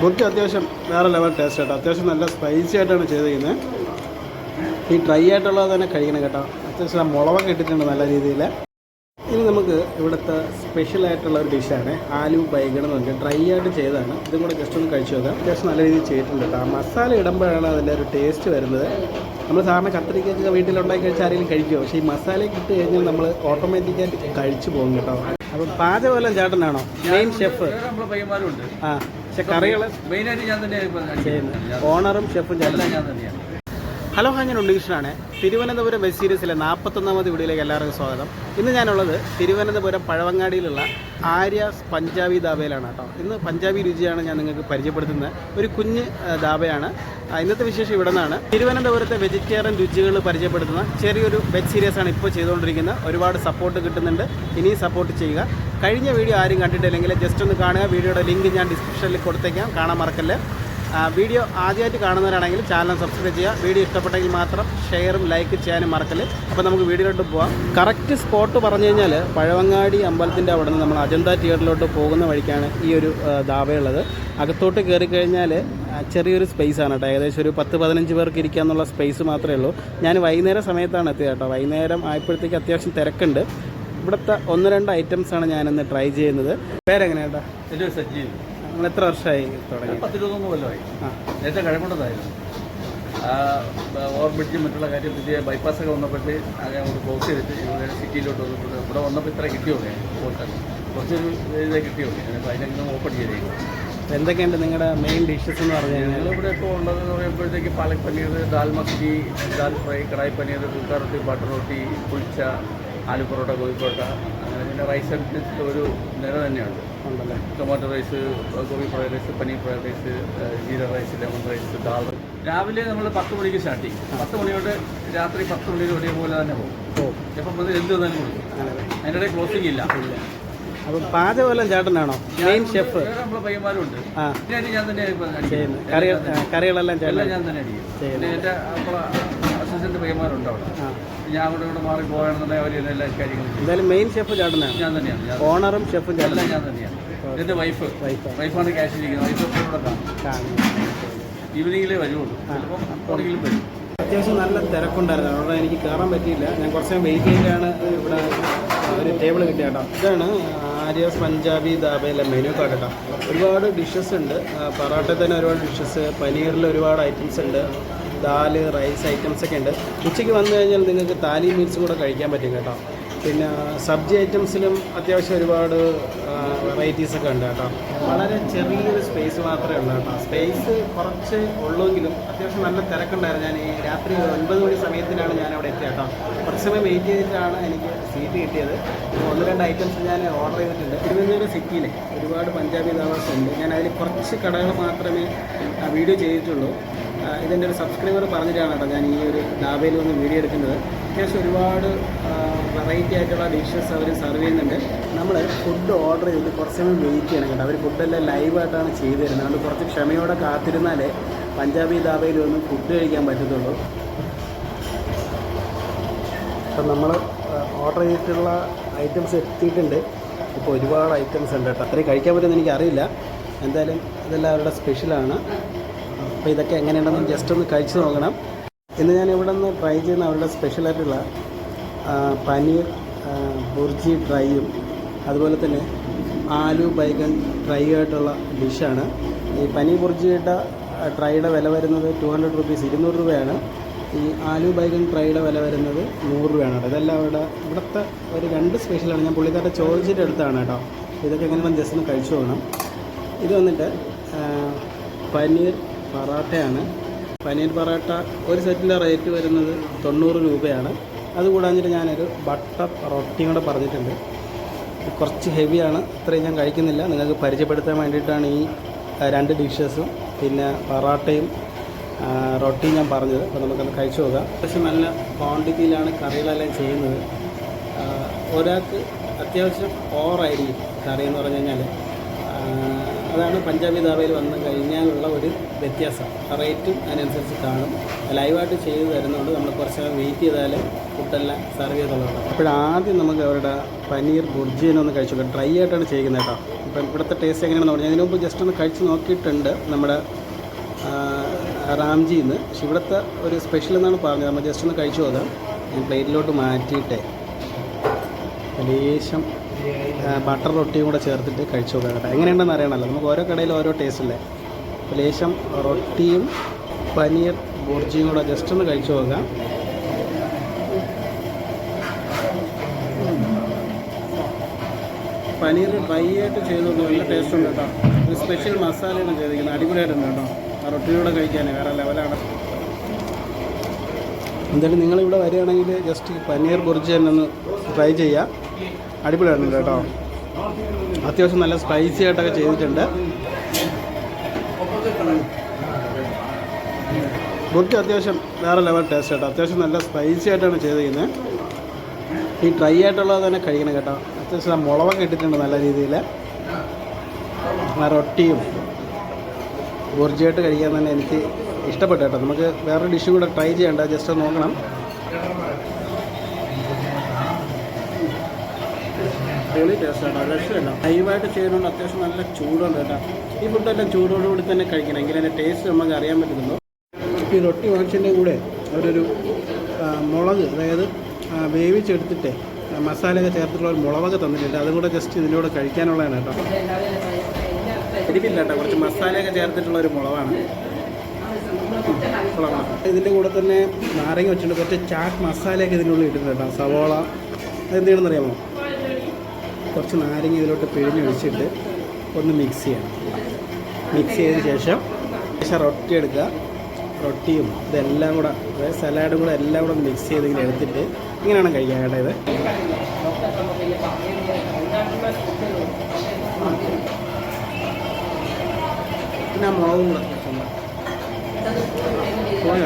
ബുർക്കി അത്യാവശ്യം വേറെ level taste കേട്ടോ അത്യാവശ്യം നല്ല സ്പൈസി ആയിട്ടാണ് ചെയ്തിരിക്കുന്നത് ഈ ഡ്രൈ ആയിട്ടുള്ളത് തന്നെ കഴിക്കണം കേട്ടോ. അത്യാവശ്യം മുളവൊക്കെ മുളകൊക്കെ ഇട്ടിട്ടുണ്ട് നല്ല രീതിയിൽ ഇനി നമുക്ക് ഇവിടുത്തെ സ്പെഷ്യൽ ആയിട്ടുള്ള ഒരു ഡിഷാണ് ആലു ബൈഗൺ എന്ന് പറഞ്ഞാൽ ഡ്രൈ ആയിട്ട് ചെയ്തതാണ്. ഇതും കൂടെ ജസ്റ്റ് ഒന്ന് കഴിച്ചു നോക്കാം. അത്യാവശ്യം നല്ല രീതിയിൽ ചെയ്തിട്ടുണ്ട് കേട്ടോ. ആ മസാല ഇടുമ്പോഴാണ് അതിന്റെ ഒരു ടേസ്റ്റ് വരുന്നത്. നമ്മൾ സാധാരണ കത്തിരിക്കൊക്കെ വീട്ടിലുണ്ടാക്കി കഴിച്ചാൽ ആരെങ്കിലും കഴിക്കുമോ പക്ഷേ ഈ മസാലയൊക്കെ ഇട്ട് കഴിഞ്ഞാൽ നമ്മൾ ഓട്ടോമാറ്റിക്കായിട്ട് കഴിച്ചു പോകും കേട്ടോ. അപ്പം പാചകമെല്ലാം ചേട്ടനാണോ? മെയിൻ ഷെഫ് ആ. പക്ഷെ കറികൾ മെയിനായിട്ട് ഞാൻ തന്നെയാണ് ഇപ്പം ചെയ്യുന്നത്. ഓണറും ഷെഫും ചേട്ടൻ എല്ലാം ഞാൻ തന്നെയാണ്. ഹലോ ഹാ ഞാൻ ഉണ്ണികൃഷ്ണനാണ്. തിരുവനന്തപുരം വെബ് സീരീസിലെ നാൽപ്പത്തൊന്നാമത് വീഡിയോയിലേക്ക് എല്ലാവർക്കും സ്വാഗതം. ഇന്ന് ഞാനുള്ളത് തിരുവനന്തപുരം പഴവങ്ങാടിയിലുള്ള ആര്യാസ് പഞ്ചാബി ധാബയിലാണ് കേട്ടോ. ഇന്ന് പഞ്ചാബി രുചിയാണ് ഞാൻ നിങ്ങൾക്ക് പരിചയപ്പെടുത്തുന്നത്. ഒരു കുഞ്ഞ് ദാബയാണ്. ഇന്നത്തെ വിശേഷം ഇവിടെ നിന്നാണ്. തിരുവനന്തപുരത്തെ വെജിറ്റേറിയൻ രുചികൾ പരിചയപ്പെടുത്തുന്ന ചെറിയൊരു വെബ് സീരീസാണ് ഇപ്പോൾ ചെയ്തുകൊണ്ടിരിക്കുന്നത്. ഒരുപാട് സപ്പോർട്ട് കിട്ടുന്നുണ്ട്. ഇനിയും സപ്പോർട്ട് ചെയ്യുക. കഴിഞ്ഞ വീഡിയോ ആരും കണ്ടിട്ടില്ലെങ്കിൽ ജസ്റ്റ് ഒന്ന് കാണുക. വീഡിയോയുടെ ലിങ്ക് ഞാൻ ഡിസ്ക്രിപ്ഷനിൽ കൊടുത്തേക്കാം. കാണാൻ മറക്കല്ലേ. വീഡിയോ ആദ്യമായിട്ട് കാണുന്നവരാണെങ്കിൽ ചാനൽ സബ്സ്ക്രൈബ് ചെയ്യുക. വീഡിയോ ഇഷ്ടപ്പെട്ടെങ്കിൽ മാത്രം ഷെയറും ലൈക്ക് ചെയ്യാനും മറക്കൽ അപ്പോൾ നമുക്ക് വീഡിയോയിലോട്ട് പോവാം. കറക്റ്റ് സ്പോട്ട് പറഞ്ഞു കഴിഞ്ഞാൽ പഴവങ്ങാടി അമ്പലത്തിന്റെ അവിടെ നിന്ന് നമ്മൾ അജന്ത തിയേറ്ററിലോട്ട് പോകുന്ന വഴിക്കാണ് ഈ ഒരു ധാബയുള്ളത് അകത്തോട്ട് കയറി കഴിഞ്ഞാൽ ചെറിയൊരു സ്പേസ് ആണ് കേട്ടോ. ഏകദേശം ഒരു പത്ത് പതിനഞ്ച് പേർക്ക് ഇരിക്കാന്നുള്ള സ്പേസ് മാത്രമേ ഉള്ളൂ. ഞാൻ വൈകുന്നേരം സമയത്താണ് എത്തിയത് കേട്ടോ. വൈകുന്നേരം ആയപ്പോഴത്തേക്ക് അത്യാവശ്യം തിരക്കുണ്ട്. ഇവിടുത്തെ ഒന്ന് രണ്ട് ഐറ്റംസ് ഐറ്റംസാണ് ഞാനിന്ന് ട്രൈ ചെയ്യുന്നത്. പേരെങ്ങനെയാട്ടാ എന്റെ ഒരു സജ്ജീവ് നിങ്ങൾ എത്ര വർഷമായി തുടങ്ങി പത്തിരുപത്തൊന്ന് കൊല്ലമായി. ആ. നേരത്തെ കഴകൊണ്ടതായിരുന്നു ഓവർ ബ്രിഡ്ജും മറ്റുള്ള കാര്യം പുതിയ ബൈപ്പാസൊക്കെ വന്നപ്പോഴത്തെ ആകെ അങ്ങോട്ട് ക്ലോസ് ചെയ്തിട്ട് ഇവിടെ സിറ്റിയിലോട്ട് വന്നിട്ടുണ്ട്. ഇവിടെ വന്നപ്പോൾ ഇത്ര കിട്ടിയോളേ കുറച്ചൊരു ഇതേ കിട്ടിയോളൂ ഞാനിപ്പോൾ അതിനെങ്കിലും ഓപ്പൺ ചെയ്തേക്കും എന്തൊക്കെയുണ്ട് നിങ്ങളുടെ മെയിൻ ഡിഷസ് എന്ന് പറഞ്ഞാൽ ഇവിടെ ഞങ്ങളിവിടെ ഇപ്പോൾ ഉള്ളതെന്ന് പറയുമ്പോഴത്തേക്ക് പാലക് പനീർ ദാൽ മക്കി ദാൽ ഫ്രൈ കടായി പനീർ കുക്ക റൊട്ടി ബട്ടർ റൊട്ടി കുളിച്ച ആലു പൊറോട്ട കോഴി പൊറോട്ട അങ്ങനെ പിന്നെ റൈസ് ഐറ്റംസ് ഒരു നിര തന്നെയുണ്ട്. ഉണ്ടല്ലേ? Tomato rice gobi fried rice paneer fried rice jeera rice lemon rice dal രാവിലെ നമ്മൾ പത്ത് മണിക്ക് സ്റ്റാർട്ട് ചെയ്യും. പത്ത് മണിയോട്ട് രാത്രി പത്ത് മണി ഒരേ പോലെ തന്നെ പോകും. എപ്പം മുതൽ എന്ത് തന്നെ കൊടുക്കും. അതിന്റെ ഇടയിൽ ക്ലോസിംഗ് ഇല്ല. അപ്പം പാചകമെല്ലാം ചേട്ടനാണോ? മെയിൻ ഷെഫ് പയ്യന്മാരുണ്ട്. ഞാൻ തന്നെ കറികളെല്ലാം ചേട്ടൻ ഞാൻ തന്നെ അടിക്കും എന്റെ അസിസ്റ്റന്റ് പയ്യന്മാരുണ്ട് അവിടെ ഞാൻ അവിടെ ഇവിടെ മാറി പോകണമെന്നുണ്ടെങ്കിൽ അവർ എല്ലാ കാര്യങ്ങളും ചെയ്യും. എന്തായാലും മെയിൻ ഷെഫ് ചേട്ടനാണ്. ഞാൻ തന്നെയാണ് ഞാൻ ഓണറും ഷെഫും എല്ലാം ഞാൻ തന്നെയാണ്. എന്റെ വൈഫ് വൈഫ് വൈഫാണ് ക്യാഷ് ഇരിക്കുന്നത്. വൈഫ് എപ്പോഴും ഇവിടെ കാണും. ഈവനിങ്ങിലേ വരുള്ളൂ ചിലപ്പം എപ്പോഴെങ്കിലും വരും. അത്യാവശ്യം നല്ല തിരക്കുണ്ടായിരുന്നു. അവിടെ എനിക്ക് കയറാൻ പറ്റിയില്ല. ഞാൻ കുറച്ച് നേരം വെയിറ്റ് ചെയ്തിട്ടാണ് ഇവിടെ ഒരു ടേബിൾ കിട്ടിയ കേട്ടോ ഇതാണ് ആര്യാസ് പഞ്ചാബി ദാബയിലെ മെനു കാർഡ് കേട്ടോ ഒരുപാട് ഡിഷസ് ഉണ്ട്. ആ, പൊറോട്ടയിൽ തന്നെ ഒരുപാട് ഡിഷസ് പനീറിൽ ഒരുപാട് ഐറ്റംസ് ഉണ്ട്. ദാൽ റൈസ് ഐറ്റംസ് ഒക്കെ ഉണ്ട്. ഉച്ചയ്ക്ക് വന്നു കഴിഞ്ഞാൽ നിങ്ങൾക്ക് താലി മീൽസ് കൂടെ കഴിക്കാൻ പറ്റും കേട്ടോ. പിന്നെ സബ്ജി ഐറ്റംസിലും അത്യാവശ്യം ഒരുപാട് വെറൈറ്റീസ് ഒക്കെ ഉണ്ട് കേട്ടോ. വളരെ ചെറിയൊരു സ്പേസ് മാത്രമേ ഉള്ളൂ കേട്ടോ. സ്പേസ് കുറച്ച് ഉള്ളുവെങ്കിലും അത്യാവശ്യം നല്ല തിരക്കുണ്ടായിരുന്നു. ഞാൻ ഈ രാത്രി ഒൻപത് മണി സമയത്തിനാണ് ഞാൻ അവിടെ എത്തിയത് കേട്ടോ. കുറച്ച് സമയം വെയിറ്റ് ചെയ്തിട്ടാണ് എനിക്ക് സീറ്റ് കിട്ടിയത്. ഒന്ന് രണ്ട് ഐറ്റംസ് ഞാൻ ഓർഡർ ചെയ്തിട്ടുണ്ട്. തിരുവനന്തപുരം സിറ്റിയിൽ ഒരുപാട് പഞ്ചാബി ധാബാസ് ഉണ്ട്. ഞാൻ അതിൽ കുറച്ച് കടകൾ മാത്രമേ വീഡിയോ ചെയ്തിട്ടുള്ളൂ. ഇതെന്റെ ഒരു സബ്സ്ക്രൈബർ പറഞ്ഞിട്ടാണ് കേട്ടോ ഞാൻ ഈ ഒരു ധാബയിൽ വന്ന് വീഡിയോ എടുക്കുന്നത്. അത്യാവശ്യം ഒരുപാട് വെറൈറ്റി ആയിട്ടുള്ള ഡിഷസ് അവർ സെർവ് ചെയ്യുന്നുണ്ട്. നമ്മൾ ഫുഡ് ഓർഡർ ചെയ്തിട്ട് കുറച്ച് സമയം വെയിറ്റ് ചെയ്യണം കേട്ടോ. അവർ ഫുഡെല്ലാം ലൈവായിട്ടാണ് ചെയ്തു തരുന്നത്. അതുകൊണ്ട് കുറച്ച് ക്ഷമയോടെ കാത്തിരുന്നാലേ പഞ്ചാബി ധാബയിൽ വന്ന് ഫുഡ് കഴിക്കാൻ പറ്റത്തുള്ളൂ. അപ്പം നമ്മൾ ഓർഡർ ചെയ്തിട്ടുള്ള ഐറ്റംസ് എത്തിയിട്ടുണ്ട്. ഇപ്പോൾ ഒരുപാട് ഐറ്റംസ് ഉണ്ട് കേട്ടോ. അത്രയും കഴിക്കാൻ പറ്റുമെന്ന് എനിക്കറിയില്ല. എന്തായാലും ഇതെല്ലാം അവരുടെ സ്പെഷ്യലാണ് അപ്പോൾ ഇതൊക്കെ എങ്ങനെയുണ്ടെന്ന് ജസ്റ്റ് ഒന്ന് കഴിച്ചു നോക്കണം. ഇന്ന് ഞാൻ ഇവിടെ നിന്ന് ട്രൈ ചെയ്യുന്ന അവരുടെ സ്പെഷ്യലായിട്ടുള്ള പനീർ ബുർജി ഡ്രൈയും അതുപോലെ തന്നെ ആലു ബൈഗൺ ഡ്രൈ ആയിട്ടുള്ള ഡിഷാണ് ഈ പനീർ ബുർജിയുടെ ഡ്രൈയുടെ വില വരുന്നത് ടു ഹൺഡ്രഡ് റുപ്പീസ് ഇരുന്നൂറ് രൂപയാണ്. ഈ ആലു ബൈഗൺ ഫ്രൈയുടെ വില വരുന്നത് നൂറ് രൂപയാണ് കേട്ടോ. ഇതെല്ലാം അവിടെ ഇവിടുത്തെ ഒരു രണ്ട് സ്പെഷ്യലാണ് ഞാൻ പുള്ളിക്കാരുടെ ചോദിച്ചിട്ട് എടുത്താണ് കേട്ടോ. ഇതൊക്കെ എങ്ങനെ ജസ്റ്റ് ഒന്ന് കഴിച്ചു പോകണം ഇത് വന്നിട്ട് പനീർ പറാട്ടയാണ്. പനീർ പറാട്ട ഒരു സെറ്റിന്റെ റേറ്റ് വരുന്നത് തൊണ്ണൂറ് രൂപയാണ്. അതുകൂടാഞ്ഞിട്ട് ഞാനൊരു ബട്ടർ റൊട്ടിയും കൂടെ പറഞ്ഞിട്ടുണ്ട്. കുറച്ച് ഹെവിയാണ് ഇത്രയും ഞാൻ കഴിക്കുന്നില്ല. നിങ്ങൾക്ക് പരിചയപ്പെടുത്താൻ വേണ്ടിയിട്ടാണ് ഈ രണ്ട് ഡിഷസും പിന്നെ പറാട്ടയും റൊട്ടിയും ഞാൻ പറഞ്ഞത്. അപ്പോൾ നമുക്കത് കഴിച്ചു നോക്കാം. അത്യാവശ്യം നല്ല ക്വാണ്ടിറ്റിയിലാണ് കറികളെല്ലാം ചെയ്യുന്നത്. ഒരാൾക്ക് അത്യാവശ്യം ഓവറായിരിക്കും കറി എന്ന് പറഞ്ഞു കഴിഞ്ഞാൽ അതാണ് പഞ്ചാബി ധാബയിൽ വന്നു കഴിഞ്ഞാലുള്ള ഒരു വ്യത്യാസം. റേറ്റും അതിനനുസരിച്ച് കാണും. ലൈവായിട്ട് ചെയ്ത് തരുന്നതുകൊണ്ട് നമ്മൾ കുറച്ച് വെയിറ്റ് ചെയ്താൽ ഫുഡെല്ലാം സെർവ് ചെയ്തുള്ളൂ അപ്പോഴാദ്യം നമുക്ക് അവരുടെ പനീർ ബുർജീനൊന്ന് കഴിച്ചു നോക്കാം. ഡ്രൈ ആയിട്ടാണ് ചെയ്യുന്നത് കേട്ടോ. ഇപ്പം ഇവിടുത്തെ ടേസ്റ്റ് എങ്ങനെയാണെന്ന് പറഞ്ഞാൽ അതിനു മുമ്പ് ജസ്റ്റ് ഒന്ന് കഴിച്ച് നോക്കിയിട്ടുണ്ട് നമ്മുടെ റാംജിന്ന് പക്ഷെ ഇവിടുത്തെ ഒരു സ്പെഷ്യൽ എന്നാണ് പറഞ്ഞത്. നമ്മൾ ജസ്റ്റ് ഒന്ന് കഴിച്ചു നോക്കാം. ഞാൻ പ്ലേറ്റിലോട്ട് മാറ്റിയിട്ടേ. ലേശം ബട്ടർ റൊട്ടിയും കൂടെ ചേർത്തിട്ട് കഴിച്ചു നോക്കാം കേട്ടോ. എങ്ങനെയുണ്ടെന്ന് അറിയണമല്ലോ. നമുക്ക് ഓരോ കടയിലും ഓരോ ടേസ്റ്റ് അല്ലേ? ലേശം റൊട്ടിയും പനീർ ബുർജിയും കൂടെ ജസ്റ്റ് ഒന്ന് കഴിച്ചു നോക്കാം. പനീർ ഡ്രൈ ആയിട്ട് ചെയ്തോണ്ട് നല്ല ടേസ്റ്റ് ഉണ്ട് കേട്ടോ. ഒരു സ്പെഷ്യൽ മസാലയാണ് ചെയ്തിരിക്കുന്നത്. അടിപൊളിയായിട്ടുണ്ട് കേട്ടോ. ആ റൊട്ടിയുടെ കഴിക്കാൻ വേറെ ലെവലാണ് എന്തായാലും നിങ്ങളിവിടെ വരികയാണെങ്കിൽ ജസ്റ്റ് പനീർ ബുർജി തന്നെ ഒന്ന് ട്രൈ ചെയ്യുക അടിപൊളിയായിട്ടുണ്ട് കേട്ടോ. അത്യാവശ്യം നല്ല സ്പൈസി ആയിട്ടൊക്കെ ചെയ്തിട്ടുണ്ട്. ബുർജി അത്യാവശ്യം വേറെ ലെവൽ ടേസ്റ്റ് കേട്ടോ അത്യാവശ്യം നല്ല സ്പൈസി ആയിട്ടാണ് ചെയ്തിരിക്കുന്നത് ഈ ഡ്രൈ ആയിട്ടുള്ളത് തന്നെ കഴിക്കണം കേട്ടോ. അത്യാവശ്യം മുളകൊക്കെ ഇട്ടിട്ടുണ്ട് നല്ല രീതിയിൽ റൊട്ടിയും ബുർജിയായിട്ട് കഴിക്കാൻ തന്നെ എനിക്ക് ഇഷ്ടപ്പെട്ടു കേട്ടോ. നമുക്ക് വേറൊരു ഡിഷ് കൂടെ ട്രൈ ചെയ്യണ്ട. ജസ്റ്റ് നോക്കണം. പൊളി ടേസ്റ്റ് കേട്ടോ രക്ഷമില്ല ലൈവായിട്ട് ചെയ്യുന്നതുകൊണ്ട് അത്യാവശ്യം നല്ല ചൂടുണ്ട് കേട്ടോ. ഈ ഫുഡെല്ലാം ചൂടോടുകൂടി തന്നെ കഴിക്കണം. എങ്കിലും അതിന്റെ ടേസ്റ്റ് നമുക്ക് അറിയാൻ പറ്റുന്നുള്ളൂ ഈ റൊട്ടി വാങ്ങിച്ചതിന്റെ കൂടെ അവരൊരു മുളക് അതായത് വേവിച്ചെടുത്തിട്ട് മസാലയൊക്കെ ചേർത്തിട്ടുള്ള ഒരു മുളകൊക്കെ തന്നിട്ടുണ്ട്. അതും കൂടെ ജസ്റ്റ് ഇതിന്റെ കഴിക്കാനുള്ളതാണ് കേട്ടോ. എരിവില്ല കേട്ടോ. കുറച്ച് മസാലയൊക്കെ ചേർത്തിട്ടുള്ള ഒരു മുളകാണ്. ഇതിന്റെ കൂടെ തന്നെ നാരങ്ങ വെച്ചിട്ടുണ്ട്. കുറച്ച് ചാറ്റ് മസാലയൊക്കെ ഇതിനുള്ളിൽ ഇട്ടിട്ടുണ്ട് കേട്ടോ. സവോള അതെന്താണെന്ന് അറിയാമോ? കുറച്ച് നാരങ്ങ ഇതിലോട്ട് പിഴിഞ്ഞ് ഒഴിച്ചിട്ട് ഒന്ന് മിക്സ് ചെയ്യണം. മിക്സ് ചെയ്തതിന് ശേഷം ശേഷം റൊട്ടി എടുക്കുക. റൊട്ടിയും ഇതെല്ലാം കൂടെ അതായത് സലാഡും കൂടെ എല്ലാം കൂടെ മിക്സ് ചെയ്ത് ഇങ്ങനെ എടുത്തിട്ട് ഇങ്ങനെയാണ് കഴിക്കാൻ ഇത് പിന്നെ മുളകും കൂടെ. പൊളി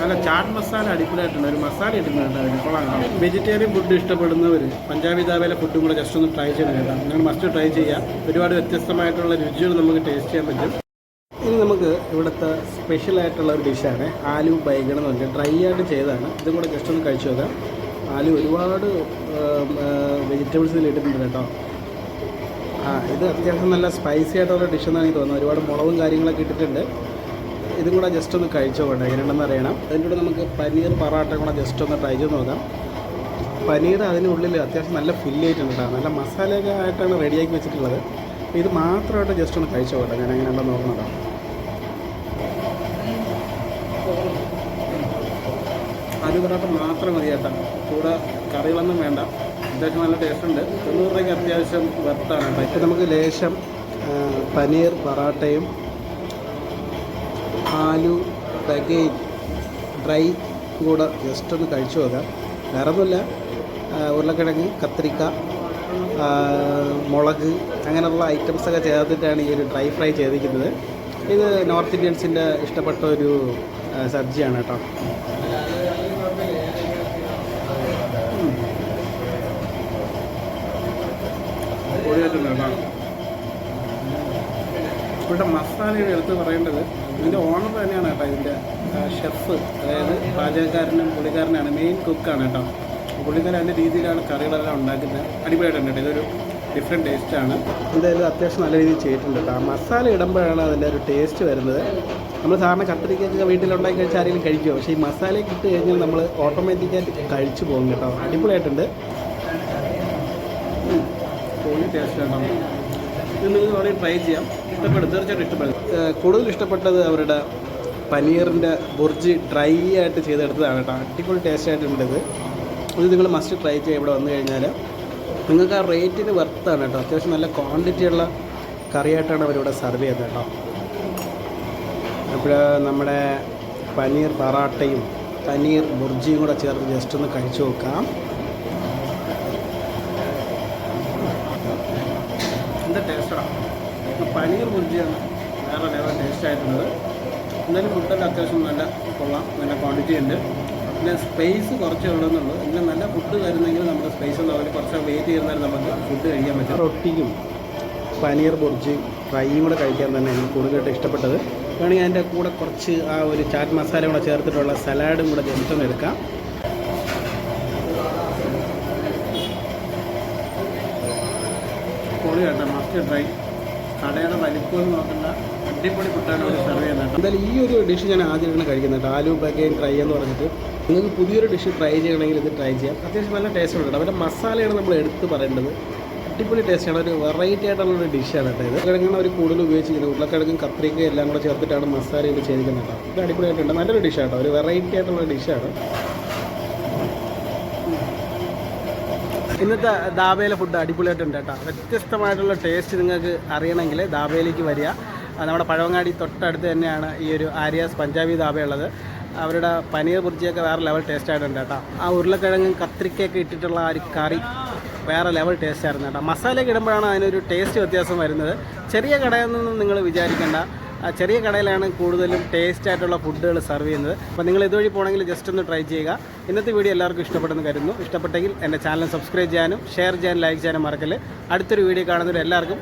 നല്ല ചാട്ട് മസാല അടിപൊളിയായിട്ടുണ്ട്. ഒരു മസാല അതിന്. കൊള്ളാം വെജിറ്റേറിയൻ ഫുഡ് ഇഷ്ടപ്പെടുന്നവർ പഞ്ചാബി ധാബയിലെ ഫുഡും കൂടെ ജസ്റ്റ് ഒന്ന് ട്രൈ ചെയ്യണം കേട്ടോ. നിങ്ങൾ മസ്റ്റ് ട്രൈ ചെയ്യാം. ഒരുപാട് വ്യത്യസ്തമായിട്ടുള്ള രുചികൾ നമുക്ക് ടേസ്റ്റ് ചെയ്യാൻ പറ്റും. ഇനി നമുക്ക് ഇവിടുത്തെ സ്പെഷ്യലായിട്ടുള്ള ഒരു ഡിഷാണ് ആലു ബൈഗൺ എന്ന് പറഞ്ഞാൽ ഡ്രൈ ആയിട്ട് ചെയ്തതാണ്. ഇതും കൂടെ ജസ്റ്റ് ഒന്ന് കഴിച്ചു നോക്കാം. ആലു ഒരുപാട് വെജിറ്റബിൾസ് ഇതിൽ ഇട്ടിട്ടുണ്ട് കേട്ടോ. ആ ഇത് അത്യാവശ്യം നല്ല സ്പൈസി ആയിട്ടുള്ള ഡിഷ് എന്നാണ് എനിക്ക് തോന്നുന്നത്. ഒരുപാട് മുളകും കാര്യങ്ങളൊക്കെ ഇട്ടിട്ടുണ്ട്. ഇതും കൂടെ ജസ്റ്റ് ഒന്ന് കഴിച്ചു നോക്കട്ടെ എങ്ങനെയുണ്ടെന്ന് അറിയണം. അതിന്റെ കൂടെ നമുക്ക് പനീർ പൊറാട്ട കൂടെ ജസ്റ്റ് ഒന്ന് ട്രൈ ചെയ്ത് നോക്കാം. പനീർ അതിനുള്ളിൽ അത്യാവശ്യം നല്ല ഫില്ല് ആയിട്ടുണ്ട് കേട്ടോ. നല്ല മസാലയൊക്കെ ആയിട്ടാണ് റെഡിയാക്കി വെച്ചിട്ടുള്ളത്. ഇത് മാത്രമായിട്ട് ജസ്റ്റ് ഒന്ന് കഴിച്ചു നോക്കട്ടെ ഞാൻ എങ്ങനെയുണ്ടെന്ന് നോക്കുന്നതാണ് അരി പൊറാട്ട മാത്രം മതി കേട്ടോ. കൂടെ കറികളൊന്നും വേണ്ട. അത്യാവശ്യം നല്ല ടേസ്റ്റ് ഉണ്ട്. തൊണ്ണൂറ് രൂപയ്ക്ക് അത്യാവശ്യം വെർത്താണ് ഇപ്പം നമുക്ക് ലേശം പനീർ പൊറാട്ടയും ആലു തകയിൽ ഡ്രൈ കൂടെ ജസ്റ്റ് ഒന്ന് കഴിച്ചു നോക്കാം. വേറെ ഒന്നുമില്ല ഉരുളക്കിഴങ്ങ് കത്തിരിക്ക മുളക് അങ്ങനെയുള്ള ഐറ്റംസൊക്കെ ചേർത്തിട്ടാണ് ഈ ഒരു ഡ്രൈ ഫ്രൈ ചെയ്തിരിക്കുന്നത്. ഇത് നോർത്ത് ഇന്ത്യൻസിന്റെ ഇഷ്ടപ്പെട്ട ഒരു സബ്ജിയാണ് കേട്ടോ. ഇവിടെ മസാലയുടെ എടുത്ത് പറയേണ്ടത് ഇതിന്റെ ഓണർ തന്നെയാണ് കേട്ടോ ഇതിന്റെ ഷെഫ് അതായത് പാചകക്കാരനും പുള്ളിക്കാരനാണ്. മെയിൻ കുക്കാണ് കേട്ടോ. പുള്ളിക്കാരൻ അതിന്റെ രീതിയിലാണ് കറികളെല്ലാം ഉണ്ടാക്കുന്നത്. അടിപൊളിയായിട്ടുണ്ട് കേട്ടോ. ഇതൊരു ഡിഫറെന്റ് ടേസ്റ്റാണ് എന്തായാലും അത്യാവശ്യം നല്ല രീതിയിൽ ചെയ്തിട്ടുണ്ട് കേട്ടോ. മസാല ഇടുമ്പോഴാണ് അതിന്റെ ഒരു ടേസ്റ്റ് വരുന്നത്. നമ്മൾ സാധാരണ കത്തിരിക്കൊക്കെ വീട്ടിലുണ്ടാക്കി കഴിച്ചാൽ ആരെങ്കിലും കഴിക്കുമോ? പക്ഷേ ഈ മസാലയൊക്കെ ഇട്ട് കഴിഞ്ഞാൽ നമ്മൾ ഓട്ടോമാറ്റിക്കായിട്ട് കഴിച്ചു പോകും കേട്ടോ. അടിപൊളിയായിട്ടുണ്ട്. ടേസ്റ്റ് കേട്ടോ. നിങ്ങൾക്ക് വേണമെങ്കിൽ ട്രൈ ചെയ്യാം. ഇഷ്ടപ്പെടും തീർച്ചയായിട്ടും ഇഷ്ടപ്പെടും. കൂടുതൽ ഇഷ്ടപ്പെട്ടത് അവരുടെ പനീറിന്റെ ബുർജി ഡ്രൈ ആയിട്ട് ചെയ്തെടുത്തതാണ് കേട്ടോ. അടിപൊളി ടേസ്റ്റ് ആയിട്ടുണ്ടത് ഇത്. നിങ്ങൾ മസ്റ്റ് ട്രൈ ചെയ്യുക ഇവിടെ വന്നു കഴിഞ്ഞാൽ നിങ്ങൾക്ക് ആ റേറ്റിന് വർത്താണ് കേട്ടോ. അത്യാവശ്യം നല്ല ക്വാണ്ടിറ്റി ഉള്ള കറിയായിട്ടാണ് അവരിവിടെ സെർവ് ചെയ്തത് കേട്ടോ. അപ്പോൾ നമ്മുടെ പനീർ പറാട്ടയും പനീർ ബുർജിയും കൂടെ ചേർത്ത് ജസ്റ്റ് ഒന്ന് കഴിച്ചു നോക്കാം എന്താ ടേസ്റ്റാണ് പനീർ വേറെ വേറെ ടേസ്റ്റ് ആയിട്ടുള്ളത്. എന്നാലും ഫുഡെല്ലാം അത്യാവശ്യം നല്ല കൊള്ളാം. നല്ല ക്വാണ്ടിറ്റി ഉണ്ട്. പിന്നെ സ്പേസ് കുറച്ചേ ഉള്ളതെന്നുള്ളൂ പിന്നെ നല്ല ഫുഡ് തരുന്നെങ്കിൽ നമ്മുടെ സ്പേസ് ഉണ്ടാവില്ല കുറച്ച് വെയിറ്റ് ചെയ്താൽ നമുക്ക് ഫുഡ് കഴിക്കാൻ പറ്റും. റൊട്ടിയും പനീർ പൊറിച്ച് ഫ്രൈയും കൂടെ കഴിക്കാൻ തന്നെ എനിക്ക് കൂടുതലായിട്ട് ഇഷ്ടപ്പെട്ടത്. വേണമെങ്കിൽ അതിന്റെ കൂടെ കുറച്ച് ആ ഒരു ചാറ്റ് മസാല കൂടെ ചേർത്തിട്ടുള്ള സലാഡും കൂടെ ജനിച്ചൊന്ന് എടുക്കാം. പൊളിയാട്ടോ. മസ്റ്റ് ട്രൈ കടയുടെ വലിപ്പം നോക്കണ്ട. അടിപൊളി കുട്ടികളോട് സെർവ് ചെയ്യുന്നുണ്ട് എന്തായാലും ഈ ഒരു ഡിഷ് ഞാൻ ആദ്യമായിട്ടാണ് കഴിക്കുന്നുണ്ട് ആലു ബഗൈൻ ട്രൈ എന്ന് പറഞ്ഞിട്ട്. നിങ്ങൾക്ക് പുതിയൊരു ഡിഷ് ട്രൈ ചെയ്യണമെങ്കിൽ ഇത് ട്രൈ ചെയ്യാം. അത്യാവശ്യം നല്ല ടേസ്റ്റ് ഉണ്ട് അവരുടെ മസാലയാണ് നമ്മൾ എടുത്ത് പറയേണ്ടത്. അടിപൊളി ടേസ്റ്റാണ് ഒരു വെറൈറ്റി ആയിട്ടുള്ള ഒരു ഡിഷാണ് കേട്ടോ ഇത്. അവർ കൂടുതൽ ഉപയോഗിച്ചിരിക്കുന്നത്. ഉരുളക്കിഴങ്ങും കത്രിക്ക എല്ലാം കൂടെ ചേർത്തിട്ടാണ് മസാല ഇത് ചെയ്തിരിക്കുന്നത് കേട്ടോ. ഇത് അടിപൊളിയായിട്ടുണ്ട്. നല്ലൊരു ഡിഷാണ് കേട്ടോ. ഒരു വെറൈറ്റി ആയിട്ടുള്ള ഡിഷാണ് ഇന്നത്തെ ദാബയിലെ ഫുഡ് അടിപൊളിയായിട്ടുണ്ട് കേട്ടോ. വ്യത്യസ്തമായിട്ടുള്ള ടേസ്റ്റ് നിങ്ങൾക്ക് അറിയണമെങ്കിൽ ദാബയിലേക്ക് വരിക. നമ്മുടെ പഴവങ്ങാടി തൊട്ടടുത്ത് തന്നെയാണ് ഈ ഒരു ആര്യാസ് പഞ്ചാബി ദാബയുള്ളത്. അവരുടെ പനീർ ബുർജിയൊക്കെ വേറെ ലെവൽ ടേസ്റ്റ് ആയിട്ടുണ്ട് കേട്ടോ. ആ ഉരുളക്കിഴങ്ങും കത്രിക്കയൊക്കെ ഇട്ടിട്ടുള്ള ആ ഒരു കറി വേറെ ലെവൽ ടേസ്റ്റ് ആയിരുന്നു കേട്ടോ. മസാലയൊക്കെ ഇടുമ്പോഴാണ് അതിനൊരു ടേസ്റ്റ് വ്യത്യാസം വരുന്നത്. ചെറിയ കടയിൽ നിന്നും നിങ്ങൾ വിചാരിക്കേണ്ട. ചെറിയ കടയിലാണ് കൂടുതലും ടേസ്റ്റ് ആയിട്ടുള്ള ഫുഡുകൾ സെർവ് ചെയ്യുന്നത്. അപ്പോൾ നിങ്ങൾ ഇതുവഴി പോകണമെങ്കിൽ ജസ്റ്റ് ഒന്ന് ട്രൈ ചെയ്യുക. ഇന്നത്തെ വീഡിയോ എല്ലാവർക്കും ഇഷ്ടപ്പെട്ടെന്ന് കരുതുന്നു. ഇഷ്ടപ്പെട്ടെങ്കിൽ എന്റെ ചാനൽ സബ്സ്ക്രൈബ് ചെയ്യാനും ഷെയർ ചെയ്യാനും ലൈക്ക് ചെയ്യാനും മറക്കൽ അടുത്തൊരു വീഡിയോ കാണുന്നവർ എല്ലാവർക്കും